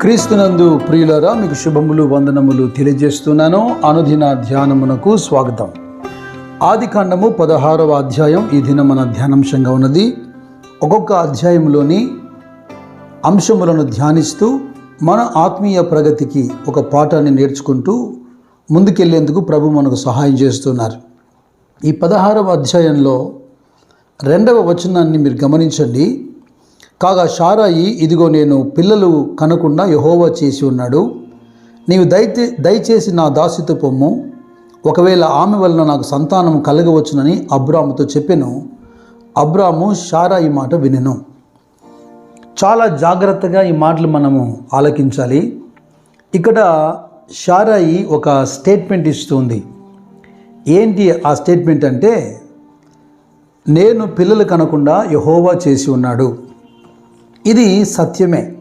క్రీస్తునందు ప్రియులరా మీకు శుభములు వందనములు తెలియజేస్తున్నాను. అనుదిన ధ్యానమునకు స్వాగతం. ఆది కాండము పదహారవ అధ్యాయం ఈ దినం మన ధ్యానాంశంగా ఉన్నది. ఒక్కొక్క అధ్యాయంలోని అంశములను ధ్యానిస్తూ మన ఆత్మీయ ప్రగతికి ఒక పాఠాన్ని నేర్చుకుంటూ ముందుకెళ్ళేందుకు ప్రభు మనకు సహాయం చేస్తున్నారు. ఈ పదహారవ అధ్యాయంలో రెండవ వచనాన్ని మీరు గమనించండి. కాగా షారాయి ఇదిగో నేను పిల్లలు కనకుండా యహోవా చేసి ఉన్నాడు. నీవు దయచే దయచేసి నా దాసితో పొమ్ము. ఒకవేళ ఆమె వలన నాకు సంతానం కలగవచ్చునని అబ్రాముతో చెప్పెను. అబ్రాము షారాయి మాట వినెను. చాలా జాగ్రత్తగా ఈ మాటలు మనము ఆలకించాలి. ఇక్కడ షారాయి ఒక స్టేట్మెంట్ ఇస్తుంది. ఏంటి ఆ స్టేట్మెంట్ అంటే నేను పిల్లలు కనకుండా యహోవా చేసి ఉన్నాడు. ఇది సత్యమే.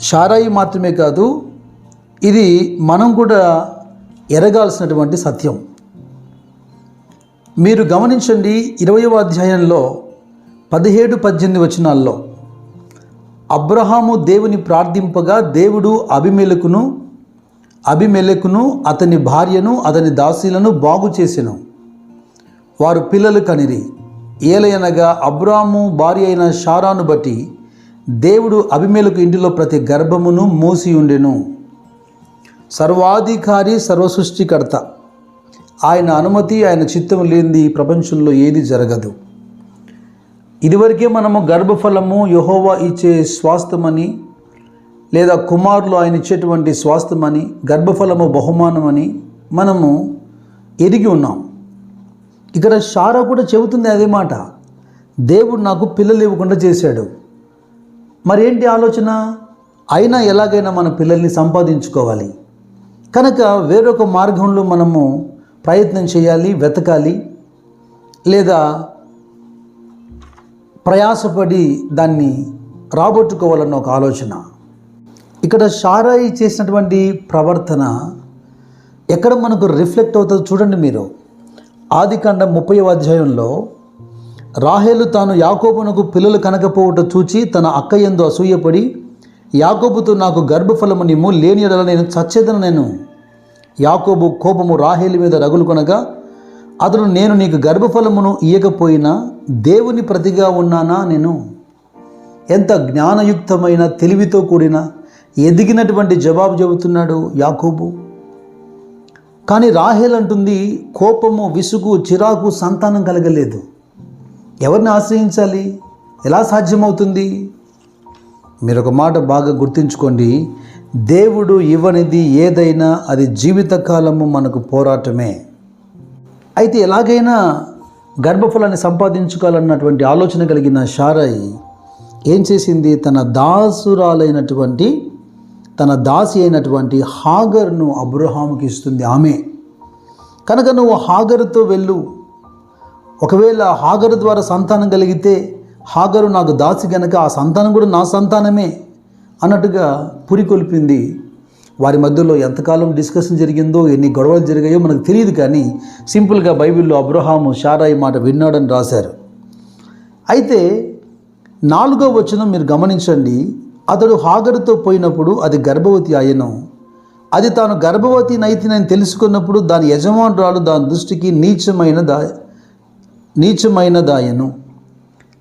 షారాయి మాత్రమే కాదు ఇది మనం కూడా ఎరగాల్సినటువంటి సత్యం. మీరు గమనించండి ఇరవయవ అధ్యాయంలో పదిహేడు పద్దెనిమిది వచనాల్లో అబ్రహాము దేవుని ప్రార్థింపగా దేవుడు అభిమెలకును అభిమెలకును అతని భార్యను అతని దాసీలను బాగు చేసెను. వారు పిల్లలు కనిరి. ఏలయనగా అబ్రాము భార్య అయిన షారాను బట్టి దేవుడు అభిమేలకు ఇంటిలో ప్రతి గర్భమును మూసి ఉండెను. సర్వాధికారి సర్వసృష్టికర్త. ఆయన అనుమతి ఆయన చిత్తం లేనిది ప్రపంచంలో ఏది జరగదు. ఇదివరకే మనము గర్భఫలము యహోవా ఇచ్చే స్వాస్థమని లేదా కుమారులు ఆయన ఇచ్చేటువంటి స్వాస్థమని గర్భఫలము బహుమానమని మనము ఎరిగి ఉన్నాం. ఇక్కడ షారా కూడా చెబుతుంది అదే మాట. దేవుడు నాకు పిల్లలు ఇవ్వకుండా చేశాడు. మరేంటి ఆలోచన? అయినా ఎలాగైనా మన పిల్లల్ని సంపాదించుకోవాలి. కనుక వేరొక మార్గంలో మనము ప్రయత్నం చేయాలి వెతకాలి లేదా ప్రయాసపడి దాన్ని రాబట్టుకోవాలన్న ఒక ఆలోచన. ఇక్కడ షారాయి చేసినటువంటి ప్రవర్తన ఎక్కడ మనకు రిఫ్లెక్ట్ అవుతుందో చూడండి మీరు. ఆదికాండం ముప్పై అధ్యాయంలో రాహేలు తాను యాకోబునకు పిల్లలు కనకపోవుట చూచి తన అక్క ఎందు అసూయపడి యాకోబుతో నాకు గర్భఫలము నిమ్ము లేని ఎడల నేను చచ్చేదను నేను. యాకోబు కోపము రాహేలు మీద రగులు కొనగా అతను నేను నీకు గర్భఫలమును ఇయ్యకపోయినా దేవుని ప్రతిగా ఉన్నానా నేను? ఎంత జ్ఞానయుక్తమైన తెలివితో కూడిన ఎదిగినటువంటి జవాబు చెబుతున్నాడు యాకోబు. కానీ రాహేల్ అంటుంది కోపము విసుగు చిరాకు సంతానం కలగలేదు. ఎవరిని ఆశ్రయించాలి? ఎలా సాధ్యమవుతుంది? మీరు ఒక మాట బాగా గుర్తుంచుకోండి. దేవుడు ఇవ్వనిది ఏదైనా అది జీవితకాలము మనకు పోరాటమే. అయితే ఎలాగైనా గర్భఫలాన్ని సంపాదించుకోవాలన్నటువంటి ఆలోచన కలిగిన షారాయి ఏం చేసింది? తన దాసురాలైనటువంటి తన దాసి అయినటువంటి హాగర్ను అబ్రహాముకి ఇస్తుంది. ఆమె. కనుక నువ్వు హాగరుతో వెళ్ళు. ఒకవేళ హాగరు ద్వారా సంతానం కలిగితే హాగరు నాకు దాసి గనక ఆ సంతానం కూడా నా సంతానమే అన్నట్టుగా పురికొల్పింది వారి మధ్యలో ఎంతకాలం డిస్కషన్ జరిగిందో ఎన్ని గొడవలు జరిగాయో మనకు తెలియదు కానీ సింపుల్గా బైబిల్లో అబ్రహాము షారాయి మాట విన్నాడని రాశారు. అయితే నాలుగో వచనం మీరు గమనించండి. అతడు హాగరుతో పోయినప్పుడు అది గర్భవతి అయ్యను అది తాను గర్భవతి నైతినని తెలుసుకున్నప్పుడు దాని యజమానురాలు దాని దృష్టికి నీచమైన దా నీచమైన దాయను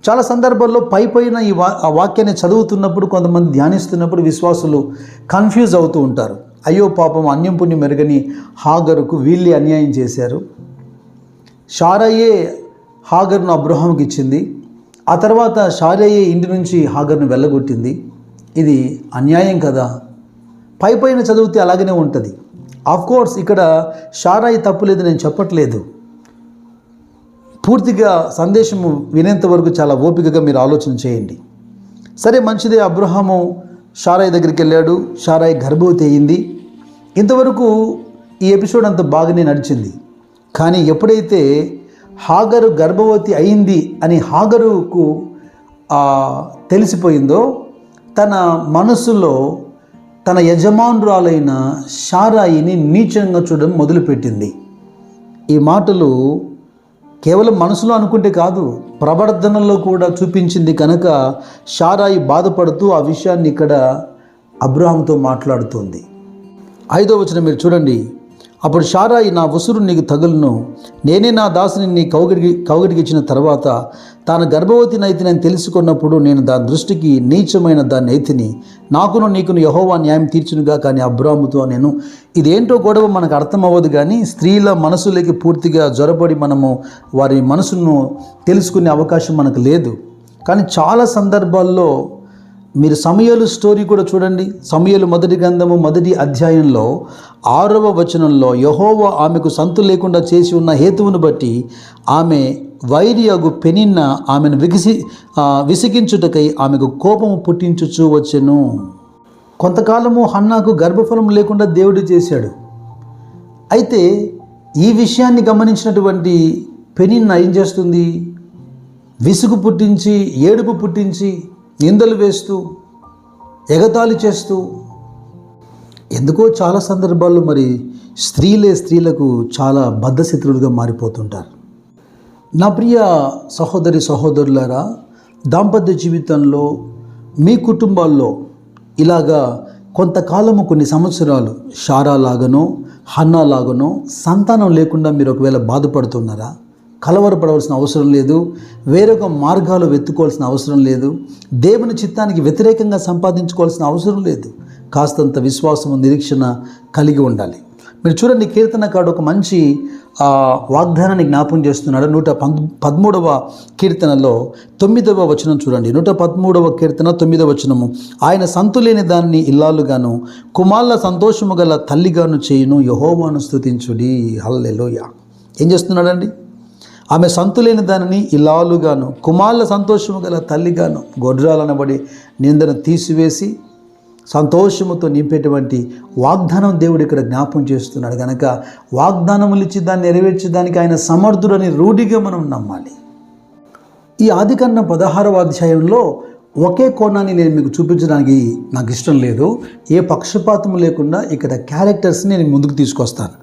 చాలా సందర్భాల్లో పై పైన ఈ వా ఆ వాక్యాన్ని చదువుతున్నప్పుడు కొంతమంది ధ్యానిస్తున్నప్పుడు విశ్వాసులు కన్ఫ్యూజ్ అవుతూ ఉంటారు. అయ్యో పాపం అన్యం పుణ్యం మెరుగని హాగరుకు వీళ్ళే అన్యాయం చేశారు. షారయ్యే హాగర్ను అబ్రహాంకి ఇచ్చింది ఆ తర్వాత షారయ్యే ఇంటి నుంచి హాగర్ను వెళ్ళగొట్టింది. ఇది అన్యాయం కదా? పై పైన చదివితే అలాగనే ఉంటుంది. ఆఫ్ కోర్స్ ఇక్కడ షారాయి తప్పులేదు నేను చెప్పట్లేదు. పూర్తిగా సందేశము వినేంత వరకు చాలా ఓపికగా మీరు ఆలోచన చేయండి. సరే మంచిదే. అబ్రహాము షారాయి దగ్గరికి వెళ్ళాడు. షారాయి గర్భవతి అయింది. ఇంతవరకు ఈ ఎపిసోడ్ అంత బాగానే నడిచింది. కానీ ఎప్పుడైతే హాగరు గర్భవతి అయింది అని హాగరుకు తెలిసిపోయిందో తన మనసులో తన యజమానురాలైన షారాయిని నీచంగా చూడడం మొదలుపెట్టింది. ఈ మాటలు కేవలం మనసులో అనుకుంటే కాదు ప్రవర్తనలో కూడా చూపించింది కనుక షారాయి బాధపడుతూ ఆ విషయాన్ని ఇక్కడ అబ్రహంతో మాట్లాడుతుంది. ఐదో వచనం మీరు చూడండి. అప్పుడు షారాయి నా ఉసురు నీకు తగులును. నేనే నా దాసుని నీ కౌగడి కౌగిడికి తర్వాత తాను గర్భవతి నైతిని తెలుసుకున్నప్పుడు నేను దాని దృష్టికి నీచమైన దాన్ని నైతిని నాకును నీకును యహోవా న్యాయం తీర్చునుగా కానీ అబ్రాముతో నేను ఇదేంటో గొడవ మనకు అర్థం అవ్వదు కానీ స్త్రీల మనసులకి పూర్తిగా జ్వరపడి మనము వారి మనసును తెలుసుకునే అవకాశం మనకు లేదు. కానీ చాలా సందర్భాల్లో మీరు సమయలు స్టోరీ కూడా చూడండి. సమయలు మొదటి గ్రంథము మొదటి అధ్యాయంలో ఆరవ వచనంలో యహోవ ఆమెకు సంతు లేకుండా చేసి ఉన్న హేతువును బట్టి ఆమె వైర్యగు పెనిన్న ఆమెను విగిసి విసిగించుటకై ఆమెకు కోపము పుట్టించుచూ వచ్చెను. కొంతకాలము హన్నాకు గర్భఫలం లేకుండా దేవుడు చేశాడు. అయితే ఈ విషయాన్ని గమనించినటువంటి పెనిన్న ఏం చేస్తుంది? విసుగు పుట్టించి ఏడుపు పుట్టించి నిందలు వేస్తూ ఎగతాళి చేస్తూ ఎందుకో చాలా సందర్భాల్లో మరి స్త్రీలే స్త్రీలకు చాలా బద్ధశత్రులుగా మారిపోతుంటారు. నా ప్రియ సహోదరి సహోదరులారా దాంపత్య జీవితంలో మీ కుటుంబాల్లో ఇలాగా కొంతకాలము కొన్ని సంవత్సరాలు షారా లాగానో హన్నా లాగనో సంతానం లేకుండా మీరు ఒకవేళ బాధపడుతున్నారా? కలవరపడవలసిన అవసరం లేదు. వేరొక మార్గాలు వెతుకోవాల్సిన అవసరం లేదు. దేవుని చిత్తానికి వ్యతిరేకంగా సంపాదించుకోవాల్సిన అవసరం లేదు. కాస్తంత విశ్వాసము నిరీక్షణ కలిగి ఉండాలి. మీరు చూడండి కీర్తనకాడు ఒక మంచి వాగ్దానాన్ని జ్ఞాపం చేస్తున్నాడు. నూట పంత్ పదమూడవ కీర్తనలో తొమ్మిదవ వచనం చూడండి. నూట పదమూడవ కీర్తన తొమ్మిదవ వచనము. ఆయన సంతులేని దాన్ని ఇల్లాలుగాను కుమార్ల సంతోషము గల తల్లిగాను చేయును. యహోవాను స్థుతించుడి హల్లెలోయ. ఏం చేస్తున్నాడండి? ఆమె సంతులేని దానిని ఇలాలుగాను కుమార్ల సంతోషము గల తల్లిగాను గొడ్రాలనబడి నిందను తీసివేసి సంతోషముతో నింపేటువంటి వాగ్దానం దేవుడు ఇక్కడ జ్ఞాపం చేస్తున్నాడు. కనుక వాగ్దానములు ఇచ్చి దాన్ని నెరవేర్చడానికి ఆయన సమర్థుడని రూఢిగా మనం నమ్మాలి. ఈ ఆదికన్న పదహారవ అధ్యాయంలో ఒకే కోణాన్ని నేను మీకు చూపించడానికి నాకు ఇష్టం లేదు. ఏ పక్షపాతం లేకుండా ఇక్కడ క్యారెక్టర్స్ని నేను ముందుకు తీసుకొస్తాను.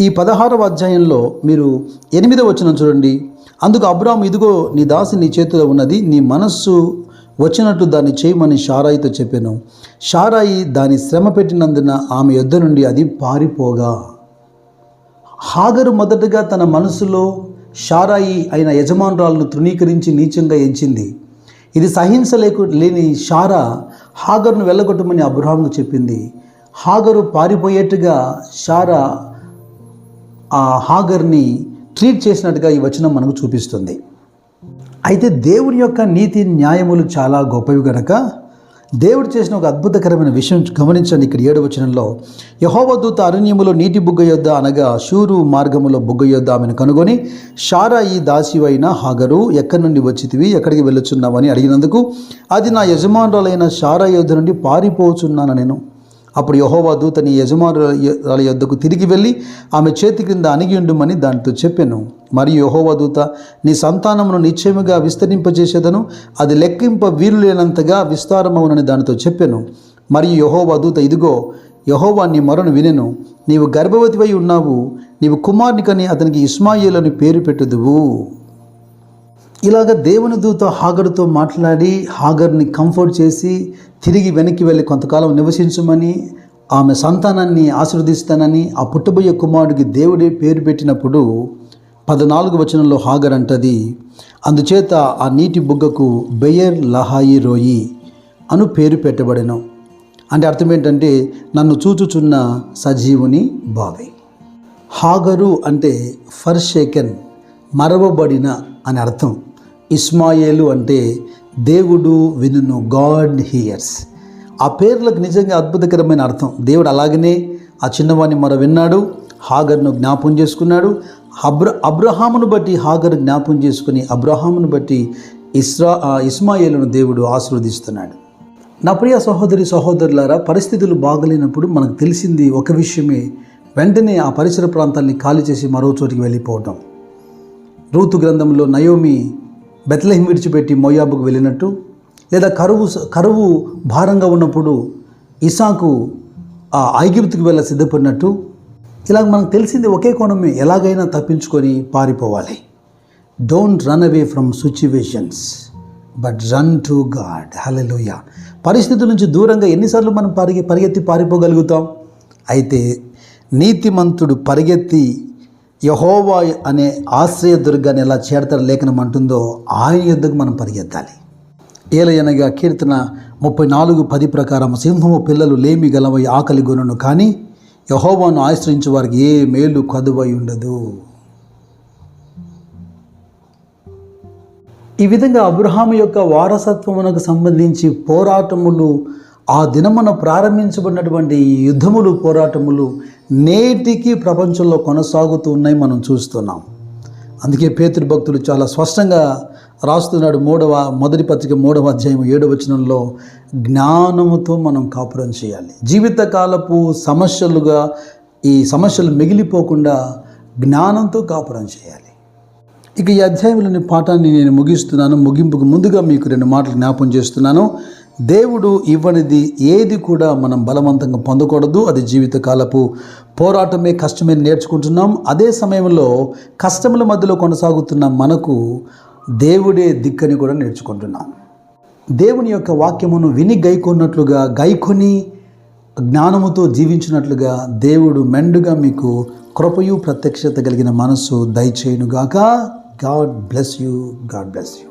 ఈ పదహారవ అధ్యాయంలో మీరు ఎనిమిదవ వచనం చూడండి. అందుకు అబ్రామ్ ఇదిగో నీ దాసి నీ చేతిలో ఉన్నది నీ మనస్సు వచ్చినట్టు దాన్ని చేయమని షారాయితో చెప్పాను. షారాయి దాని శ్రమ పెట్టినందున ఆమె యొద్ద నుండి అది పారిపోగా. హాగరు మొదటగా తన మనసులో షారాయి అయిన యజమానురాలను తృణీకరించి నీచంగా ఎంచింది. ఇది సహించలేకు లేని షారా హాగర్ను వెళ్ళగొట్టమని అబ్రహాంకు చెప్పింది. హాగరు పారిపోయేట్టుగా షారా ఆ హాగర్ని ట్రీట్ చేసినట్టుగా ఈ వచనం మనకు చూపిస్తుంది. అయితే దేవుడి యొక్క నీతి న్యాయములు చాలా గొప్పవి గనక దేవుడు చేసిన ఒక అద్భుతకరమైన విషయం గమనించండి ఇక్కడ ఏడు వచనంలో. యహోవదూత అరణ్యములో నీటి బుగ్గ యొద్ద అనగా షూరు మార్గములో బుగ్గ యొద్ద ఆమెను కనుగొని షారా ఈ దాసివైన హాగరు ఎక్కడి నుండి వచ్చితివి? ఎక్కడికి వెళ్ళుచున్నావని అడిగినందుకు అది నా యజమానురాలైన షారా యొద్ద నుండి పారిపోచున్నాను నేను. అప్పుడు యహోవా దూత నీ యజమానుల యొద్దకు తిరిగి వెళ్ళి ఆమె చేతి క్రింద అణిగిండుమని దానితో చెప్పాను. మరియు యహోవా దూత నీ సంతానమును నిశ్చయముగా విస్తరింపజేసేదను అది లెక్కింప వీలు లేనంతగా విస్తారమవునని దానితో చెప్పాను. మరియు యహోవా దూత ఇదిగో యహోవా నీ మొరను వినెను. నీవు గర్భవతివై ఉన్నావు నీవు కుమార్నికని అతనికి ఇస్మాయిల్ అని పేరు పెట్టుదువు. ఇలాగ దేవుని దూత హాగరుతో మాట్లాడి హాగర్ని కంఫర్ట్ చేసి తిరిగి వెనక్కి వెళ్ళి కొంతకాలం నివసించమని ఆమె సంతానాన్ని ఆశీర్వదిస్తానని ఆ పుట్టబోయే కుమారుడికి దేవుడే పేరు పెట్టినప్పుడు పద్నాలుగు వచనంలో హాగర్ అంటది అందుచేత ఆ నీటి బుగ్గకు బెయర్ లహాయి రోయి అను పేరు పెట్టబడెను. అంటే అర్థం ఏంటంటే నన్ను చూచుచున్న సజీవుని బావి. హాగరు అంటే ఫర్షేకెన్ మరవబడిన అని అర్థం. ఇస్మాయేలు అంటే దేవుడు వినును గాడ్ హియర్స్ ఆ పేర్లకు నిజంగా అద్భుతకరమైన అర్థం. దేవుడు అలాగనే ఆ చిన్నవాడిని మరో విన్నాడు హాగర్ను జ్ఞాపం చేసుకున్నాడు. అబ్ర అబ్రహామును బట్టి హాగర్ జ్ఞాపం చేసుకుని అబ్రహామును బట్టి ఇస్రా ఇస్మాయేలును దేవుడు ఆశీర్వదిస్తున్నాడు. నా ప్రియ సహోదరి సహోదరులారా పరిస్థితులు బాగలేనప్పుడు మనకు తెలిసింది ఒక విషయమే. వెంటనే ఆ పరిసర ప్రాంతాన్ని ఖాళీ చేసి మరో చోటికి వెళ్ళిపోవటం. రూతు గ్రంథంలో నయోమి బెత్లహిం విడిచిపెట్టి మోయాబుకు వెళ్ళినట్టు లేదా కరువు కరువు భారంగా ఉన్నప్పుడు ఇసాకు ఆ ఐగిప్తుకు వెళ్ళ సిద్ధపడినట్టు ఇలాగ మనకు తెలిసింది ఒకే కోణమే ఎలాగైనా తప్పించుకొని పారిపోవాలి. Don't run away from situations but run to God హలలోయ పరిస్థితుల నుంచి దూరంగా ఎన్నిసార్లు మనం పరిగె పరిగెత్తి పారిపోగలుగుతాం? అయితే నీతిమంతుడు పరిగెత్తి యహోవా అనే ఆశ్రయ దుర్గాన్ని ఎలా చేడతారు లేఖనం అంటుందో ఆయన యుద్ధకు మనం పరిగెత్తాలి. ఏలయనగా కీర్తన ముప్పై నాలుగు పది ప్రకారం సింహము పిల్లలు లేమి గలవై ఆకలి గొనును కానీ యహోవాను ఆశ్రయించే వారికి ఏ మేలు కదువై ఉండదు. ఈ విధంగా అబ్రహాము యొక్క వారసత్వమునకు సంబంధించి పోరాటములు ఆ దినమున ప్రారంభించబడినటువంటి యుద్ధములు పోరాటములు నేటికి ప్రపంచంలో కొనసాగుతూ ఉన్నాయి మనం చూస్తున్నాం. అందుకే పేతృ భక్తులు చాలా స్పష్టంగా రాస్తున్నాడు మూడవ మొదటి పత్రిక మూడవ అధ్యాయం ఏడవ వచనంలో జ్ఞానముతో మనం కాపురం చేయాలి. జీవితకాలపు సమస్యలుగా ఈ సమస్యలు మిగిలిపోకుండా జ్ఞానంతో కాపురం చేయాలి. ఇక ఈ అధ్యాయంలోని పాఠాన్ని నేను ముగిస్తున్నాను. ముగింపుకు ముందుగా మీకు రెండు మాటలు జ్ఞాపం చేస్తున్నాను. దేవుడు ఇవ్వనిది ఏది కూడా మనం బలవంతంగా పొందకూడదు. అది జీవితకాలపు పోరాటమే కష్టమే నేర్చుకుంటున్నాం. అదే సమయంలో కష్టముల మధ్యలో కొనసాగుతున్న మనకు దేవుడే దిక్కని కూడా నేర్చుకుంటున్నాం. దేవుని యొక్క వాక్యమును విని గైకొన్నట్లుగా గైకొని జ్ఞానముతో జీవించినట్లుగా దేవుడు మెండుగా మీకు కృపయు ప్రత్యక్షత కలిగిన మనస్సు దయచేయునుగాక. God bless you God bless you.